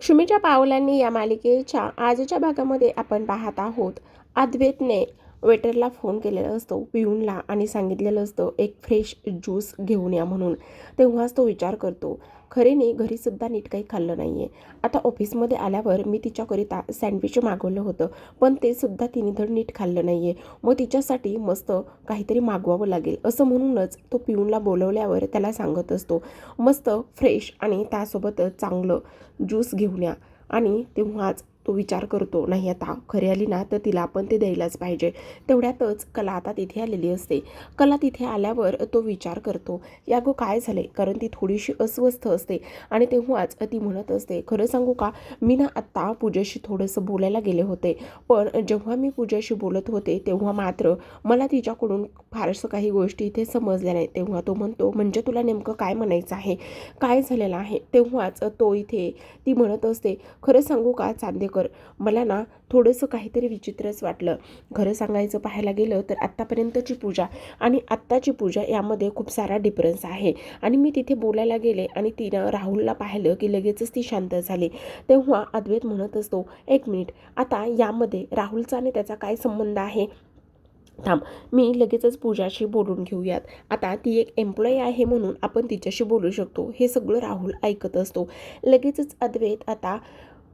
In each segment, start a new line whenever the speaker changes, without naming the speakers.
लक्ष्मीच्या पावलांनी या मालिकेच्या आजच्या भागामध्ये आपण पाहत आहोत. अद्वैतने वेटरला फोन केलेला असतो पिऊनला आणि सांगितलेलं असतं एक फ्रेश ज्यूस घेऊन या म्हणून. तेव्हाच तो विचार करतो खरेने घरीसुद्धा नीट काही खाल्लं नाही आहे आता ऑफिसमध्ये आल्यावर मी तिच्याकरिता सँडविच मागवलं होतं पण ते सुद्धा तिने धड नीट खाल्लं नाही आहे मग तिच्यासाठी मस्त काहीतरी मागवावं लागेल असं म्हणूनच तो पिऊनला बोलवल्यावर त्याला सांगत असतो मस्त फ्रेश आणि त्यासोबतच चांगलं ज्यूस घेऊन या. आणि तेव्हाच तो विचार करतो नाही आता खरी आली ना तर तिला आपण ते द्यायलाच पाहिजे. तेवढ्यातच कला आता तिथे आलेली असते. कला तिथे आल्यावर तो विचार करतो या गो काय झाले कारण ती थोडीशी अस्वस्थ असते आणि तेव्हाच ती म्हणत असते खरं सांगू का मी ना आत्ता पूजेशी थोडंसं बोलायला गेले होते पण जेव्हा मी पूजेशी बोलत होते तेव्हा मात्र मला तिच्याकडून फारसं काही गोष्टी इथे समजल्या नाही तेव्हा तो म्हणतो म्हणजे तुला नेमकं काय म्हणायचं आहे? काय झालेलं आहे? तेव्हाच तो इथे ती म्हणत असते खरं सांगू का चांदेकर मला ना थोडंसं काहीतरी विचित्रच वाटलं. खरं सांगायचं पाहायला गेलं तर आत्तापर्यंतची पूजा आणि आत्ताची पूजा यामध्ये खूप सारा डिफरन्स आहे. आणि मी तिथे बोलायला गेले आणि तिनं राहुलला पाहिलं की लगेचच ती शांत झाली. तेव्हा अद्वैत म्हणत असतो एक मिनिट आता यामध्ये राहुलचा आणि त्याचा काय संबंध आहे? थांब मी लगेचच पूजाशी बोलून घेऊयात. आता ती एक एम्प्लॉई आहे म्हणून आपण तिच्याशी बोलू शकतो. हे सगळं राहुल ऐकत असतो. लगेचच अद्वैत आता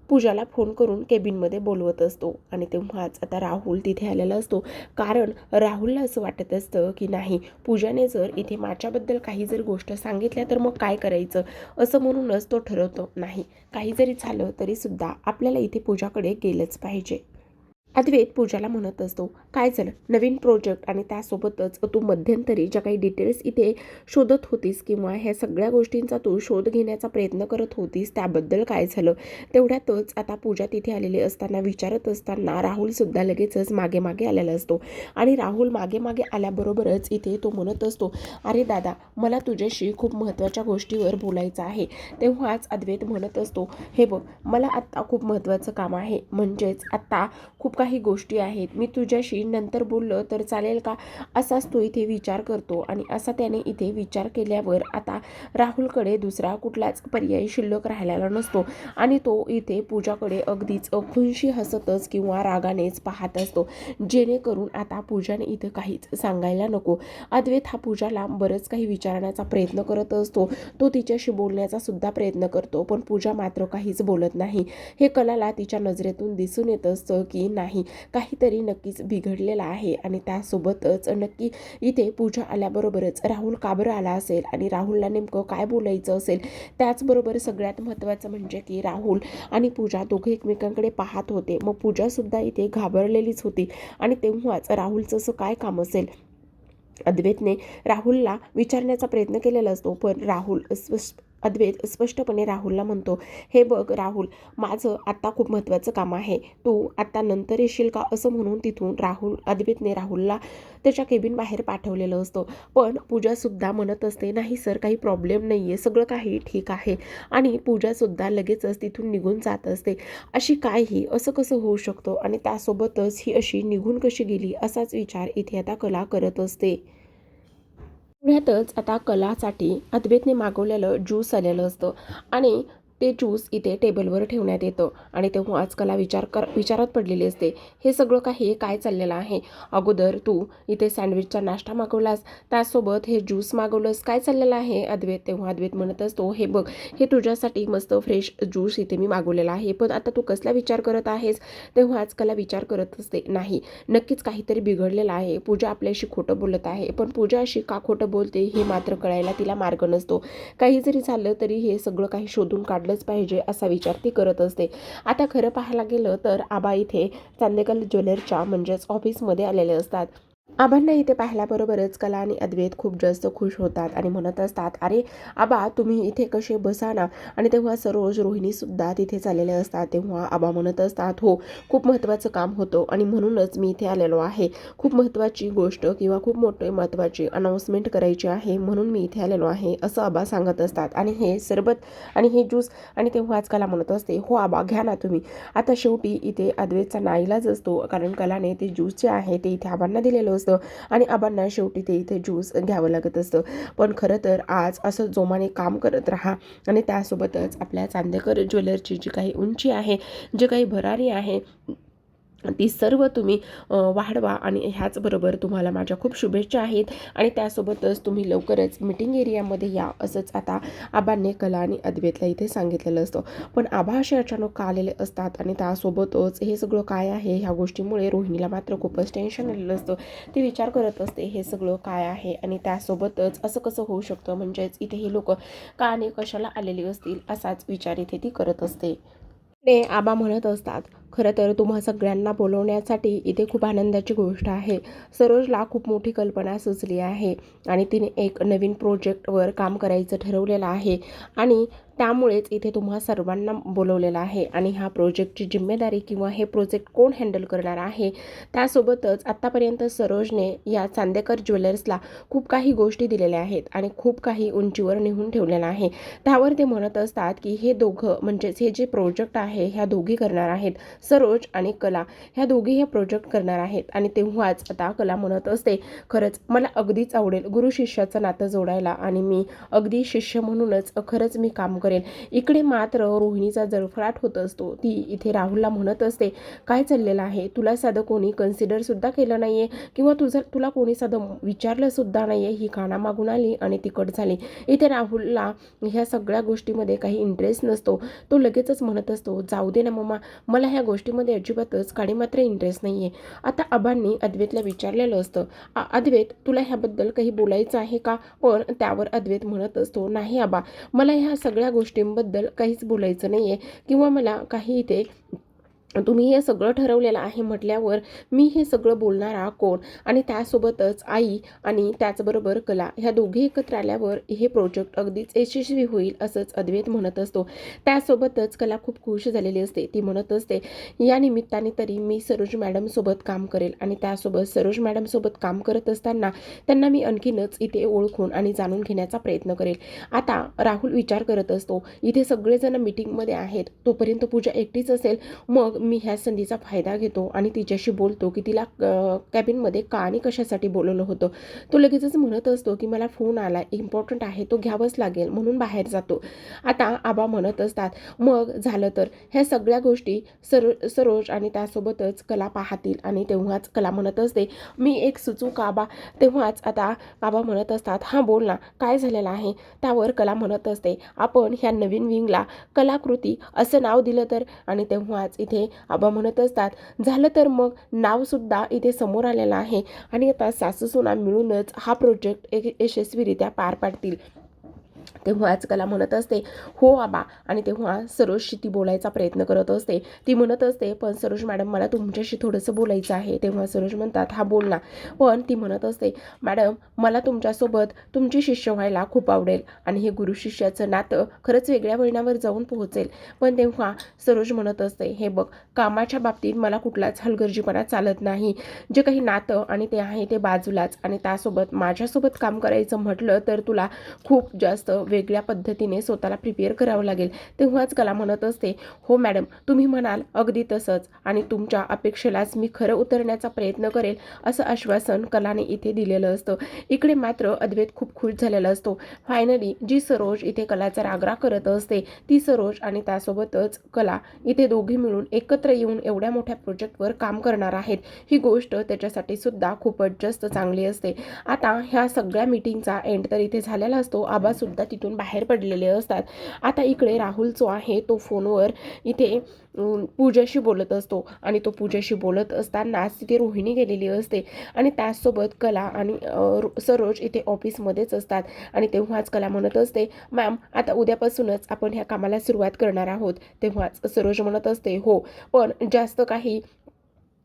पूजाला फोन करून केबिनमध्ये बोलवत असतो. आणि तेव्हाच आता राहुल तिथे आलेला असतो. कारण राहुलला असं वाटत असतं की नाही पूजाने जर इथे माझ्याबद्दल काही जर गोष्ट सांगितल्या तर मग काय करायचं? असं म्हणूनच तो ठरवतो नाही काही जरी झालं तरीसुद्धा आपल्याला इथे पूजाकडे गेलंच पाहिजे. अद्वैत पूजाला म्हणत असतो. काय झालं? नवीन प्रोजेक्ट आणि त्यासोबतच तू मध्यंतरी ज्या काही डिटेल्स इथे शोधत होतीस किंवा ह्या सगळ्या गोष्टींचा तू शोध घेण्याचा प्रयत्न करत होतीस त्याबद्दल काय झालं? तेवढ्यातच आता पूजा तिथे आलेली असताना विचारत असताना राहुलसुद्धा लगेचच मागे मागे आलेला असतो. आणि राहुल मागे मागे आल्याबरोबरच इथे तो म्हणत असतो अरे दादा मला तुझ्याशी खूप महत्त्वाच्या गोष्टीवर बोलायचं आहे. तेव्हाच अद्वैत म्हणत असतो हे बघ मला आत्ता खूप महत्त्वाचं काम आहे. म्हणजेच आत्ता खूप काही गोष्टी आहेत. मी तुझ्याशी नंतर बोललं तर चालेल का? असाच तो इथे विचार करतो आणि असा त्याने इथे विचार केल्यावर आता राहुलकडे दुसरा कुठलाच पर्याय शिल्लक राहिलेला नसतो आणि तो इथे पूजाकडे अगदीच खुनशी हसतच किंवा रागानेच पाहत असतो. जेणेकरून आता पूजाने इथं काहीच सांगायला नको. अद्वैत हा पूजाला बरंच काही विचारण्याचा प्रयत्न करत असतो. तो तिच्याशी बोलण्याचा सुद्धा प्रयत्न करतो पण पूजा मात्र काहीच बोलत नाही. हे कलाला तिच्या नजरेतून दिसून येत असतं की नाही काहीतरी नक्कीच बिघडलेलं आहे आणि त्यासोबतच नक्की इथे पूजा आल्याबरोबरच राहुल का बरं आला असेल आणि राहुलला नेमकं काय बोलायचं असेल? त्याचबरोबर सगळ्यात महत्त्वाचं म्हणजे की राहुल आणि पूजा दोघे एकमेकांकडे पाहत होते. मग पूजासुद्धा इथे घाबरलेलीच होती आणि तेव्हाच राहुलचं असं काय काम असेल? अद्वैतने राहुलला विचारण्याचा प्रयत्न केलेला असतो पण राहुल स्पष्ट अद्वैत स्पष्टपणे राहुलला म्हणतो हे बघ राहुल माझं आत्ता खूप महत्त्वाचं काम आहे. तू आत्ता नंतर येशील का? असं म्हणून तिथून राहुल अद्वैतने राहुलला त्याच्या केबिन बाहेर पाठवलेलं असतं. पण पूजासुद्धा म्हणत असते नाही सर काही प्रॉब्लेम नाही आहे सगळं काही ठीक आहे. आणि पूजासुद्धा लगेचच तिथून निघून जात असते. अशी काय ही असं कसं होऊ शकतो? आणि त्यासोबतच ही अशी निघून कशी गेली? असाच विचार इथे आता कला करत असते. पुण्यातच आता कलासाठी अद्वैतने मागवलेलं ज्यूस आलेलं असतं. आणि ते ज्यूस इथे टेबलवर ठेवण्यात येतं. आणि तेव्हा कला विचार कर विचारात पडलेली असते. हे सगळं काही काय चाललेलं आहे? अगोदर तू इथे सँडविचचा नाश्ता मागवलास. त्यासोबत हे ज्यूस मागवलंस. काय चाललेलं आहे? अद्वैत तेव्हा अद्वैत म्हणत असतो हे बघ हे तुझ्यासाठी मस्त फ्रेश ज्यूस इथे मी मागवलेला आहे. पण आता तू कसला विचार करत आहेस? तेव्हा कला विचार करत असते. नाही नक्कीच काहीतरी बिघडलेलं आहे. पूजा आपल्याशी खोटं बोलत आहे. पण पूजा अशी का खोटं बोलते हे मात्र कळायला तिला मार्ग नसतो. काही जरी झालं तरी हे सगळं काही शोधून काढलं झालंच पाहिजे असा विचार ती करत असते. आता खरं पाहायला गेलं तर आबा इथे चांदेकल ज्वेलरच्या म्हणजेच ऑफिसमध्ये आलेले असतात. आबांना इथे पाहिल्याबरोबरच कला आणि अद्वैत खूप जास्त खुश होतात आणि म्हणत असतात अरे आबा तुम्ही इथे कसे बसा ना? आणि तेव्हा सरोज रोहिणीसुद्धा तिथे चाललेले असतात. तेव्हा आबा म्हणत असतात हो खूप महत्त्वाचं काम होतं आणि म्हणूनच मी इथे आलेलो आहे. खूप महत्त्वाची गोष्ट किंवा खूप मोठे महत्त्वाची अनाऊन्समेंट करायची आहे म्हणून मी इथे आलेलो आहे असं आबा सांगत असतात. आणि हे सरबत आणि हे ज्यूस आणि तेव्हाच कला म्हणत असते हो आबा घ्या ना तुम्ही. आता शेवटी इथे अद्वैतचा नाईलाज असतो कारण कलाने ते ज्यूस जे आहे ते इथे आबांना दिलेलं असतं. असतं आणि आबांना शेवटी ते इथे ज्यूस घ्यावं लागत असतं. पण खरं तर आज असं जोमाने काम करत राहा. आणि त्यासोबतच आपल्या चांदेकर ज्वेलरची जी काही उंची आहे जे काही भरारी आहे ती सर्व तुम्ही वाढवा आणि ह्याचबरोबर तुम्हाला माझ्या खूप शुभेच्छा आहेत. आणि त्यासोबतच तुम्ही लवकरच मिटिंग एरियामध्ये या असंच आता आबांनी कला आणि अद्वैतला इथे सांगितलेलं असतं. पण आबा असे अचानक का आलेले असतात आणि त्यासोबतच हे सगळं काय आहे ह्या गोष्टीमुळे रोहिणीला मात्र खूपच टेन्शन आलेलं असतं. ती विचार करत असते हे सगळं काय आहे? आणि त्यासोबतच असं कसं होऊ शकतं? म्हणजेच इथे हे लोक का आणि कशाला आलेली असतील? असाच विचार इथे ती करत असते. ते आबा म्हणत असतात खरं तर तुम्हा सगळ्यांना बोलवण्यासाठी इथे खूप आनंदाची गोष्ट आहे. सरोजला खूप मोठी कल्पना सुचली आहे आणि तिने एक नवीन प्रोजेक्टवर काम करायचं ठरवलेलं आहे. आणि त्यामुळेच इथे तुम्हा सर्वांना बोलवलेलं आहे. आणि ह्या प्रोजेक्टची जिम्मेदारी किंवा हे प्रोजेक्ट कोण हँडल करणार आहे त्यासोबतच आत्तापर्यंत सरोजने या चांदेकर ज्वेलर्सला खूप काही गोष्टी दिलेल्या आहेत आणि खूप काही उंचीवर नेहून ठेवलेलं आहे. त्यावर ते म्हणत असतात की हे दोघं म्हणजेच हे जे प्रोजेक्ट आहे ह्या दोघी करणार आहेत. सरोज आणि कला ह्या दोघी हे प्रोजेक्ट करणार आहेत. आणि तेव्हाच आता कला म्हणत असते खरंच मला अगदीच आवडेल गुरु शिष्याचं नातं जोडायला आणि मी अगदी शिष्य म्हणूनच खरंच मी काम करेल. इकडे मात्र रोहिणीचा जळफळाट होत असतो ती इथे राहुलला म्हणत असते काय चाललेलं आहे? तुला साधं कोणी कन्सिडरसुद्धा केलं नाही आहे किंवा तुझं तुला कोणी साधं विचारलंसुद्धा नाही आहे ही खाना मागून आली आणि तिकट झाली. इथे राहुलला ह्या सगळ्या गोष्टीमध्ये काही इंटरेस्ट नसतो. तो लगेचच म्हणत असतो जाऊ दे ना मम्मा मला ह्या गोष्टीमध्ये अजिबातच काडी मात्र इंटरेस्ट नाही आहे आता आबांनी अद्वैतला विचारलेलं असतं अद्वेत अद्वैत तुला ह्याबद्दल काही बोलायचं आहे का? पण त्यावर अद्वैत म्हणत असतो नाही आबा मला ह्या सगळ्या गोष्टींबद्दल काहीच बोलायचं नाही आहे किंवा मला काही इथे तुम्ही हे सगळं ठरवलेलं आहे म्हटल्यावर मी हे सगळं बोलणारा कोण? आणि त्यासोबतच आई आणि त्याचबरोबर कला ह्या दोघी एकत्र आल्यावर हे प्रोजेक्ट अगदीच यशस्वी होईल असंच अद्वैत म्हणत असतो. त्यासोबतच कला खूप खुश झालेली असते. ती म्हणत असते या निमित्ताने तरी मी सरोज मॅडमसोबत काम करेल. आणि त्यासोबत सरोज मॅडमसोबत काम करत असताना त्यांना मी आणखीनच इथे ओळखून आणि जाणून घेण्याचा प्रयत्न करेल. आता राहुल विचार करत असतो इथे सगळेजण मीटिंगमध्ये आहेत तोपर्यंत पूजा एकटीच असेल मग मी ह्या संधीचा फायदा घेतो आणि तिच्याशी बोलतो की तिला कॅबिनमध्ये का आणि कशासाठी बोलवलं होतं. तो लगेचच म्हणत असतो की मला फोन आला इम्पॉर्टंट आहे तो घ्यावाच लागेल म्हणून बाहेर जातो. आता आबा म्हणत असतात मग झालं तर? ह्या सगळ्या गोष्टी सरो सरोज आणि त्यासोबतच कला पाहतील आणि तेव्हाच कला म्हणत असते. मी एक सुचू का आबा? तेव्हाच आता आबा म्हणत असतात हां बोल ना काय झालेलं आहे? त्यावर कला म्हणत असते आपण ह्या नवीन विंगला कलाकृती असं नाव दिलं तर? आणि तेव्हाच इथे आबा म्हणत असतात झालं तर मग? नावसुद्धा इथे समोर आलेलं आहे. आणि आता सासूसुना मिळूनच हा प्रोजेक्ट एक यशस्वीरित्या पार पाडतील. तेव्हाच कला म्हणत असते हो आबा. आणि तेव्हा सरोजशी ती बोलायचा प्रयत्न करत असते. ती म्हणत असते पण सरोज मॅडम मला तुमच्याशी थोडंसं बोलायचं आहे. तेव्हा सरोज म्हणतात हा बोल ना. पण ती म्हणत असते मॅडम मला तुमच्यासोबत तुमची शिष्य व्हायला खूप आवडेल आणि हे गुरु शिष्याचं नातं खरंच वेगळ्या वळणावर जाऊन पोहोचेल. पण तेव्हा सरोज म्हणत असते हे बघ कामाच्या बाबतीत मला कुठलाच हलगर्जीपणा चालत नाही. जे काही नातं आणि ते आहे ते बाजूलाच आणि त्यासोबत माझ्यासोबत काम करायचं म्हटलं तर तुला खूप जास्त वेगळ्या पद्धतीने स्वतःला प्रिपेअर करावं लागेल. तेव्हाच कला म्हणत असते हो मॅडम तुम्ही म्हणाल अगदी तसंच आणि तुमच्या अपेक्षेलाच मी खरं उतरण्याचा प्रयत्न करेल असं आश्वासन कलाने इथे दिलेलं असतं. इकडे मात्र अद्वैत खूप खुश झालेला असतो. फायनली जी सरोज इथे कलाचा रागरा करत असते ती सरोज आणि त्यासोबतच कला इथे दोघी मिळून एकत्र येऊन एवढ्या मोठ्या प्रोजेक्टवर काम करणार आहेत. ही गोष्ट त्याच्यासाठी सुद्धा खूपच जास्त चांगली असते. आता ह्या सगळ्या मीटिंगचा एंड तर इथे झालेला असतो. आबासुद्धा तिथून बाहेर पडलेले असतात. आता इकडे राहुल जो आहे तो फोनवर इथे पूजाशी बोलत असतो. आणि तो पूजाशी बोलत असतानाच तिथे रोहिणी गेलेली असते. आणि त्याचसोबत कला आणि सरोज इथे ऑफिसमध्येच असतात. आणि तेव्हाच कला म्हणत असते मॅम आता उद्यापासूनच आपण ह्या कामाला सुरुवात करणार आहोत. तेव्हाच सरोज म्हणत असते हो पण जास्त काही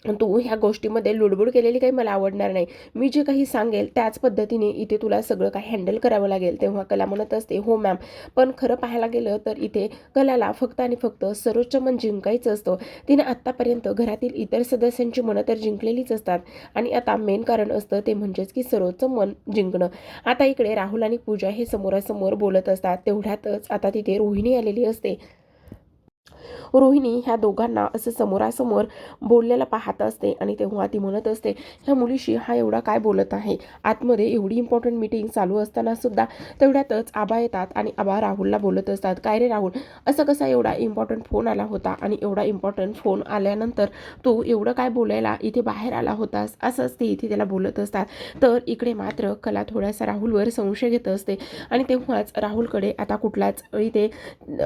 तू ह्या गोष्टीमध्ये लुडबुड केलेली काही मला आवडणार नाही. मी जे काही सांगेल त्याच पद्धतीने इथे तुला सगळं काही हँडल करावं लागेल. तेव्हा कला म्हणत असते हो मॅम. पण खरं पाहायला गेलं तर इथे कलाला फक्त आणि फक्त सरोजचं मन जिंकायचं असतं. तिने आत्तापर्यंत घरातील इतर सदस्यांची मनं तर जिंकलेलीच असतात. आणि आता मेन कारण असतं ते म्हणजेच की सर्वोच्च मन जिंकणं. आता इकडे राहुल आणि पूजा हे समोरासमोर बोलत असतात. तेवढ्यातच आता तिथे रोहिणी आलेली असते. रोहिणी ह्या दोघांना असं समोरासमोर बोललेलं पाहत असते आणि तेव्हा ती म्हणत असते ह्या मुलीशी हा एवढा काय बोलत आहे? आतमध्ये एवढी इम्पॉर्टंट मीटिंग चालू असताना सुद्धा तेवढ्यातच आबा येतात आणि आबा राहुलला बोलत असतात काय रे राहुल असं कसा एवढा इम्पॉर्टंट फोन आला होता आणि एवढा इम्पॉर्टंट फोन आल्यानंतर तू एवढं काय बोलायला इथे बाहेर आला होतास? असंच ते इथे त्याला बोलत असतात. तर इकडे मात्र कला थोडासा राहुलवर संशय घेत असते आणि तेव्हाच राहुलकडे आता कुठलाच इथे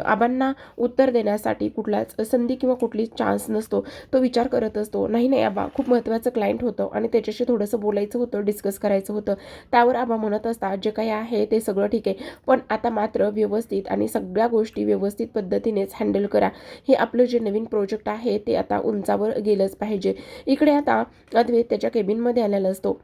आबांना उत्तर देण्यासाठी कुठलाच संधी किंवा कुठलीच चान्स नसतो तो विचार करत असतो नाही नाही आबा खूप महत्त्वाचं क्लायंट होतं आणि त्याच्याशी थोडंसं बोलायचं होतं डिस्कस करायचं होतं. त्यावर आबा म्हणत असतात जे काही आहे ते सगळं ठीक आहे पण आता मात्र व्यवस्थित आणि सगळ्या गोष्टी व्यवस्थित पद्धतीनेच हँडल करा. हे आपलं जे नवीन प्रोजेक्ट आहे ते आता उंचावर गेलंच पाहिजे. इकडे आता अद्वैत त्याच्या केबिनमध्ये आलेला असतो.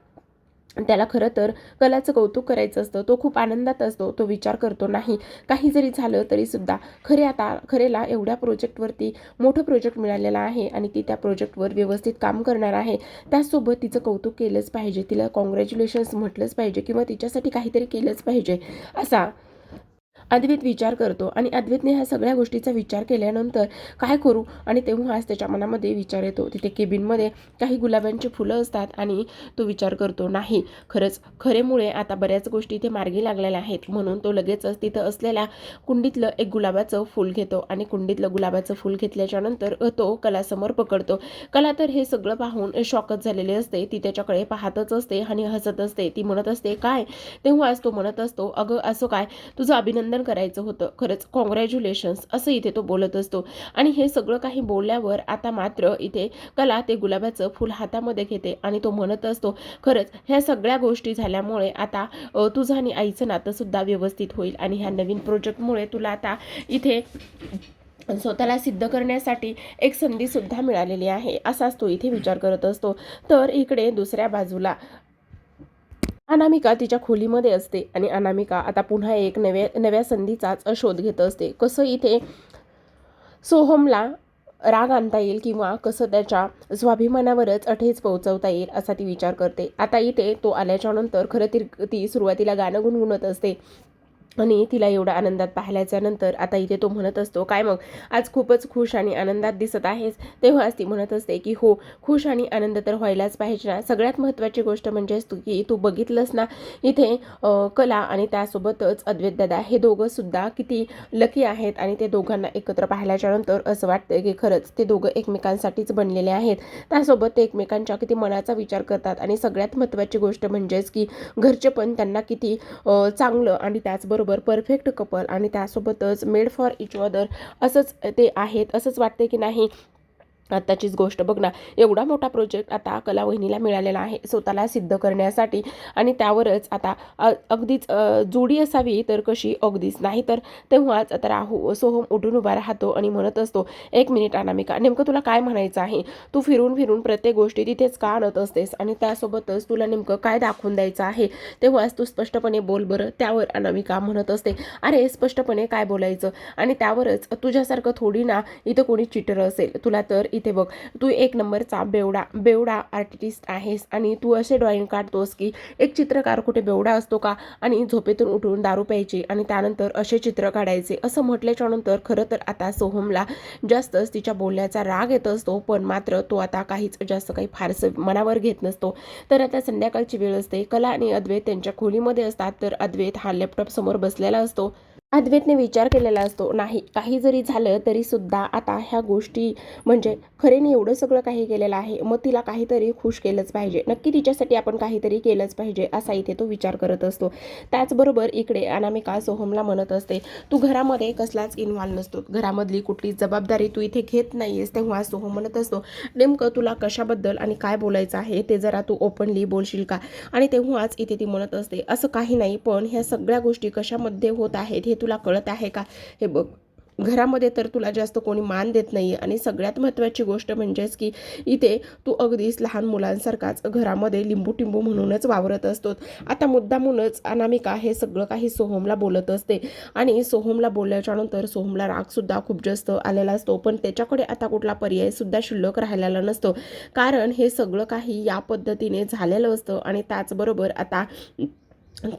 त्याला खरं तर कलाचं कौतुक करायचं असतं. तो खूप आनंदात असतो. तो विचार करतो नाही काही जरी झालं तरीसुद्धा खरे आता खरेला एवढ्या प्रोजेक्टवरती मोठं प्रोजेक्ट मिळालेला आहे आणि ती त्या प्रोजेक्टवर व्यवस्थित काम करणार आहे त्याचसोबत तिचं कौतुक केलंच पाहिजे. तिला कॉंग्रॅच्युलेशन्स म्हटलंच पाहिजे किंवा तिच्यासाठी काहीतरी केलंच पाहिजे. असा अद्वैत विचार करतो आणि अद्वैतने ह्या सगळ्या गोष्टीचा विचार केल्यानंतर काय करू? आणि तेव्हाच त्याच्या मनामध्ये विचार येतो. तिथे केबिनमध्ये काही गुलाबांची फुलं असतात आणि तो विचार करतो नाही खरंच खरेमुळे आता बऱ्याच गोष्टी इथे मार्गी लागलेल्या आहेत. म्हणून तो लगेचच तिथं असलेल्या कुंडीतलं एक गुलाबाचं फूल घेतो आणि कुंडीतलं गुलाबाचं फूल घेतल्याच्या नंतर तो कलासमोर पकडतो. कला तर हे सगळं पाहून शॉकच झालेले असते. ती त्याच्याकडे पाहतच असते आणि हसत असते. ती म्हणत असते काय? तेव्हाच तो म्हणत असतो अगं असं काय? तुझं अभिनंदन करायचं होतं. खरंच कॉंग्रॅच्युलेशन्स असं इथे तो बोलत असतो. आणि हे सगळं काही बोलल्यावर आता मात्र इथे कला ते गुलाबाचं फुल हातामध्ये घेते आणि तो म्हणत असतो खरंच ह्या सगळ्या गोष्टी झाल्यामुळे आता तुझं आणि आईचं नातं सुद्धा व्यवस्थित होईल आणि ह्या नवीन प्रोजेक्टमुळे तुला आता इथे स्वतःला सिद्ध करण्यासाठी एक संधीसुद्धा मिळालेली आहे असाच तो इथे विचार करत असतो. तर इकडे दुसऱ्या बाजूला अनामिका तिच्या खोलीमध्ये असते आणि अनामिका आता पुन्हा एक नव्या नव्या संधीचाच शोध घेत असते. कसं इथे सोहमला राग आणता येईल किंवा कसं त्याच्या स्वाभिमानावरच अठेच पोहोचवता येईल असा ती विचार करते. आता इथे तो आल्याच्यानंतर खरं ती ती सुरुवातीला गाणं गुणगुणत असते. आणि तिला एवढा आनंदात पाहिल्याच्या नंतर आता इथे तो म्हणत असतो काय मग? आज खूपच खुश आणि आनंदात दिसत आहेस. तेव्हाच ती म्हणत असते की हो खुश आणि आनंद तर व्हायलाच पाहिजे ना. सगळ्यात महत्त्वाची गोष्ट म्हणजेच तू की तू बघितलंस ना इथे कला आणि त्यासोबतच अद्वैत दादा हे दोघं सुद्धा किती लकी आहेत आणि ते दोघांना एकत्र पाहिल्याच्या नंतर असं वाटतं की खरंच ते दोघं एकमेकांसाठीच बनलेले आहेत. त्यासोबत ते एकमेकांच्या किती मनाचा विचार करतात आणि सगळ्यात महत्त्वाची गोष्ट म्हणजेच की घरचे पण त्यांना किती चांगलं आणि त्याचबरोबर परफेक्ट कपल आणि त्यासोबतच मेड फॉर इच अदर असंच ते आहेत असंच वाटते की नाही आत्ताचीच गोष्ट बघ ना एवढा मोठा प्रोजेक्ट आता कला वहिनीला मिळालेला आहे स्वतःला सिद्ध करण्यासाठी. आणि त्यावरच आता अगदीच जोडी असावी तर कशी? अगदीच नाही तर तेव्हाच आता राहू सोहम उठून उभा राहतो आणि म्हणत असतो एक मिनिट अनामिका नेमकं तुला काय म्हणायचं आहे? तू फिरून फिरून प्रत्येक गोष्टी तिथेच का आणत असतेस? आणि त्यासोबतच तुला नेमकं काय दाखवून द्यायचं आहे? तेव्हाच तू स्पष्टपणे बोल बरं त्यावर अनामिका म्हणत असते अरे स्पष्टपणे काय बोलायचं? आणि त्यावरच तुझ्यासारखं थोडी ना इथं कोणी चिटर असेल तुला तर इथे बघ तू एक नंबरचा बेवडा बेवडा आर्टिस्ट आहेस आणि तू असे ड्रॉइंग काढतोस की एक चित्रकार कुठे बेवडा असतो का आणि झोपेतून उठून दारू प्यायची आणि त्यानंतर असे चित्र काढायचे. असं म्हटल्याच्यानंतर खरं तर आता सोहमला जास्तच तिच्या बोलण्याचा राग येत असतो पण मात्र तो आता काहीच जास्त काही फारसं मनावर घेत नसतो. तर आता संध्याकाळची वेळ असते. कला आणि अद्वैत त्यांच्या खोलीमध्ये असतात. तर अद्वैत हा लॅपटॉप समोर बसलेला असतो. अद्वैतने विचार केलेला असतो नाही काही जरी झालं तरी सुद्धा आता ह्या गोष्टी म्हणजे खरेने एवढं सगळं काही केलेलं आहे मग तिला काहीतरी खुश केलंच पाहिजे. नक्की तिच्यासाठी आपण काहीतरी केलंच पाहिजे असा इथे तो विचार करत असतो. त्याचबरोबर इकडे अनामिका सोहमला म्हणत असते तू घरामध्ये कसलाच इन्व्हॉल्व नसतो. घरामधली कुठली जबाबदारी तू इथे घेत नाहीयेस. तेव्हा सोहम म्हणत असतो नेमकं तुला कशाबद्दल आणि काय बोलायचं आहे ते जरा तू ओपनली बोलशील का? आणि तेव्हाच इथे ती म्हणत असते असं काही नाही पण ह्या सगळ्या गोष्टी कशामध्ये होत आहेत हे तुला कळत आहे का? हे बघ घरामध्ये तर तुला जास्त कोणी मान देत नाही आणि सगळ्यात महत्त्वाची गोष्ट म्हणजेच की इथे तू अगदीच लहान मुलांसारखाच घरामध्ये लिंबू टिंबू म्हणूनच वावरत असतो आता मुद्दामूनच अनामिका हे सगळं काही सोहमला बोलत असते. आणि सोहमला बोलल्याच्यानंतर सोहमला रागसुद्धा खूप जास्त आलेला असतो. पण त्याच्याकडे आता कुठला पर्यायसुद्धा शिल्लक राहिलेला नसतो. कारण हे सगळं काही या पद्धतीने झालेलं असतं. आणि त्याचबरोबर आता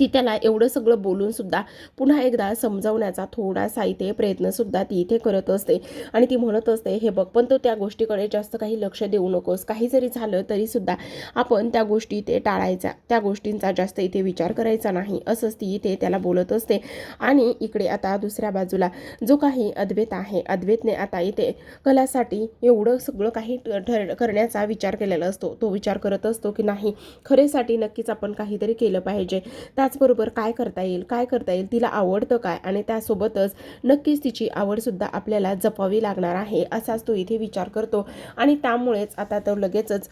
ती त्याला एवढं सगळं बोलून सुद्धा पुन्हा एकदा समजावण्याचा थोडासा इथे प्रयत्नसुद्धा ती इथे करत असते. आणि ती म्हणत असते हे बघ पण तो त्या गोष्टीकडे जास्त काही लक्ष देऊ नकोस. काही जरी झालं तरीसुद्धा आपण त्या गोष्टी इथे टाळायचा त्या गोष्टींचा जास्त इथे विचार करायचा नाही. असंच ती इथे त्याला बोलत असते. आणि इकडे आता दुसऱ्या बाजूला जो काही अद्वैत आहे अद्वैतने आता इथे कलासाठी एवढं सगळं काही ठर करण्याचा विचार केलेला असतो. तो विचार करत असतो की नाही खरेसाठी नक्कीच आपण काहीतरी केलं पाहिजे. त्याचबरोबर काय करता येईल काय करता येईल तिला आवडतं काय आणि त्यासोबतच नक्कीच तिची आवडसुद्धा आपल्याला जपावी लागणार आहे असाच तो इथे विचार करतो. आणि त्यामुळेच आता तर लगेचच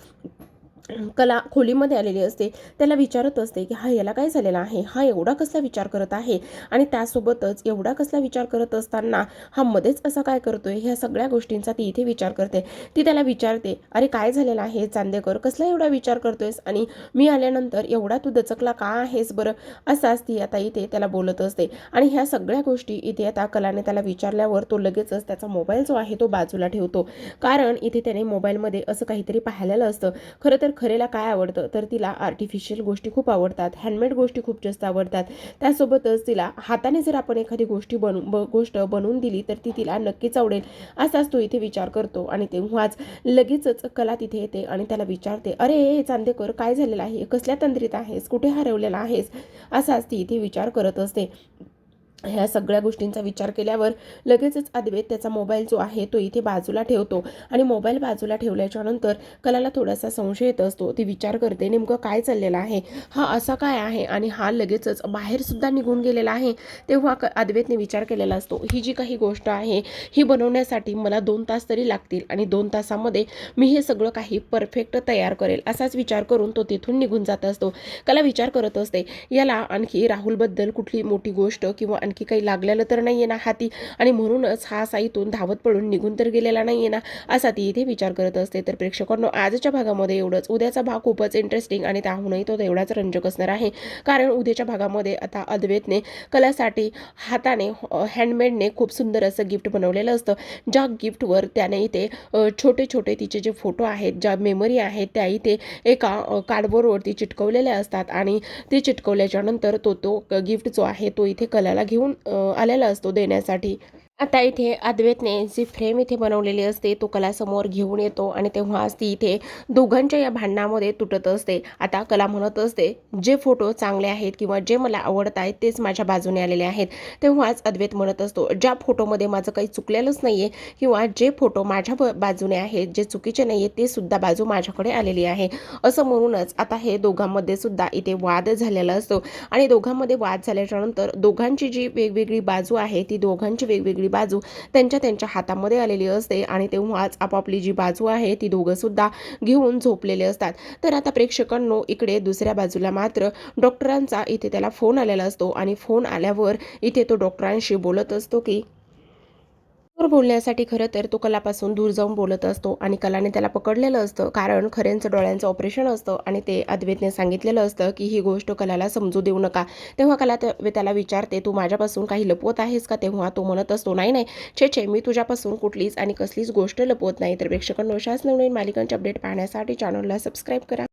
कला खोलीमध्ये आलेली असते त्याला विचारत असते की हा याला काय झालेला आहे? हा एवढा कसला विचार करत आहे? आणि त्यासोबतच एवढा कसला विचार करत असताना हा मध्येच असा काय करतोय? ह्या सगळ्या गोष्टींचा ती इथे विचार करते. ती त्याला विचारते अरे काय झालेला आहे? चांदेकर कसला एवढा विचार करतोयस? आणि मी आल्यानंतर एवढा तू दचकला का आहेस बरं? असाच ती आता इथे त्याला बोलत असते. आणि ह्या सगळ्या गोष्टी इथे आता कलाने त्याला विचारल्यावर तो लगेचच त्याचा मोबाईल जो आहे तो बाजूला ठेवतो. कारण इथे त्याने मोबाईलमध्ये असं काहीतरी पाहिलेलं असतं. खरं तर खरेला काय आवडतं तर तिला आर्टिफिशियल गोष्टी खूप आवडतात हँडमेड गोष्टी खूप जास्त आवडतात. त्यासोबतच तिला हाताने जर आपण एखादी गोष्टी बनू ब गोष्ट बनवून दिली तर ती तिला नक्कीच आवडेल. असाच तो इथे विचार करतो आणि तेव्हाच लगेचच कला तिथे येते आणि त्याला विचारते अरे चांदेकर काय झालेलं आहे? कसल्या तंद्रीत आहेस? कुठे हरवलेला आहेस? असाच ती इथे विचार करत असते. ह्या सगळ्या गोष्टींचा विचार केल्यावर लगेचच अद्वैत त्याचा मोबाईल जो आहे तो इथे बाजूला ठेवतो. आणि मोबाईल बाजूला ठेवल्याच्या नंतर कलाला थोडासा संशय येत असतो. ती विचार करते नेमकं काय चाललेलं आहे? हा असा काय आहे? आणि हा लगेचच बाहेरसुद्धा निघून गेलेला आहे. तेव्हा क अद्वैतने विचार केलेला असतो ही जी काही गोष्ट आहे ही बनवण्यासाठी मला दोन तास तरी लागतील आणि दोन तासामध्ये मी हे सगळं काही परफेक्ट तयार करेल असाच विचार करून तो तिथून निघून जात असतो. कला विचार करत असते याला आणखी राहुलबद्दल कुठली मोठी गोष्ट किंवा आणखी काही लागलेलं तर नाही आहे ना हाती. आणि म्हणूनच हा साईतून धावत पडून निघून तर गेलेला नाही आहे ना असा ती इथे विचार करत असते. तर प्रेक्षकांनो आजच्या भागामध्ये एवढंच. उद्याचा भाग खूपच इंटरेस्टिंग आणि त्याहूनही तो तेवढाच रंजक असणार आहे. कारण उद्याच्या भागामध्ये आता अद्वैतने कलासाठी हाताने हँडमेडने खूप सुंदर असं गिफ्ट बनवलेलं असतं. ज्या गिफ्टवर त्याने इथे छोटे छोटे तिचे जे फोटो आहेत ज्या मेमरी आहेत त्या इथे एका कार्डबोर्डवरती चिटकवलेल्या असतात. आणि ते चिटकवल्याच्या नंतर तो तो गिफ्ट जो आहे तो इथे कलाला घेऊन घेऊन आलेला असतो देण्यासाठी. आता इथे अद्वैतने जी फ्रेम इथे बनवलेली असते तो कलासमोर घेऊन येतो आणि तेव्हाच ती इथे दोघांच्या या भांडणामध्ये तुटत असते. आता कला म्हणत असते जे फोटो चांगले आहेत किंवा जे मला आवडत आहेत तेच माझ्या बाजूने आलेले आहेत. तेव्हाच अद्वैत म्हणत असतो ज्या फोटोमध्ये माझं काही चुकलेलंच नाही आहे किंवा जे फोटो माझ्या ब- बाजूने आहेत जे चुकीचे नाही आहेत ते सुद्धा बाजू माझ्याकडे आलेली आहे. असं म्हणूनच आता हे दोघांमध्ये सुद्धा इथे वाद झालेला असतो. आणि दोघांमध्ये वाद झाल्याच्यानंतर दोघांची जी वेगवेगळी बाजू आहे ती दोघांची वेगवेगळी बाजू त्यांच्या त्यांच्या हातामध्ये आलेली असते आणि तेव्हाच आपापली जी बाजू आहे ती दोघं सुद्धा घेऊन झोपलेले असतात. तर आता प्रेक्षकांनो इकडे दुसऱ्या बाजूला मात्र डॉक्टरांचा इथे त्याला फोन आलेला असतो आणि फोन आल्यावर इथे तो डॉक्टरांशी बोलत असतो की वर बोलण्यासाठी खरं तर तो कलापासून दूर जाऊन बोलत असतो आणि कलाने त्याला पकडलेलं असतं. कारण खऱ्यांचं डोळ्यांचं ऑपरेशन असतं आणि ते अद्वैतने सांगितलेलं असतं की ही गोष्ट कलाला समजू देऊ नका. तेव्हा कला त्याला विचारते तू माझ्यापासून काही लपवत आहेस का? तेव्हा तो म्हणत असतो नाही नाही. छे छे मी तुझ्यापासून कुठलीच आणि कसलीच गोष्ट लपवत नाही. तर प्रेक्षकांनो अशाच नवनवीन मालिकांचे अपडेट पाहण्यासाठी चॅनलला सबस्क्राईब करा.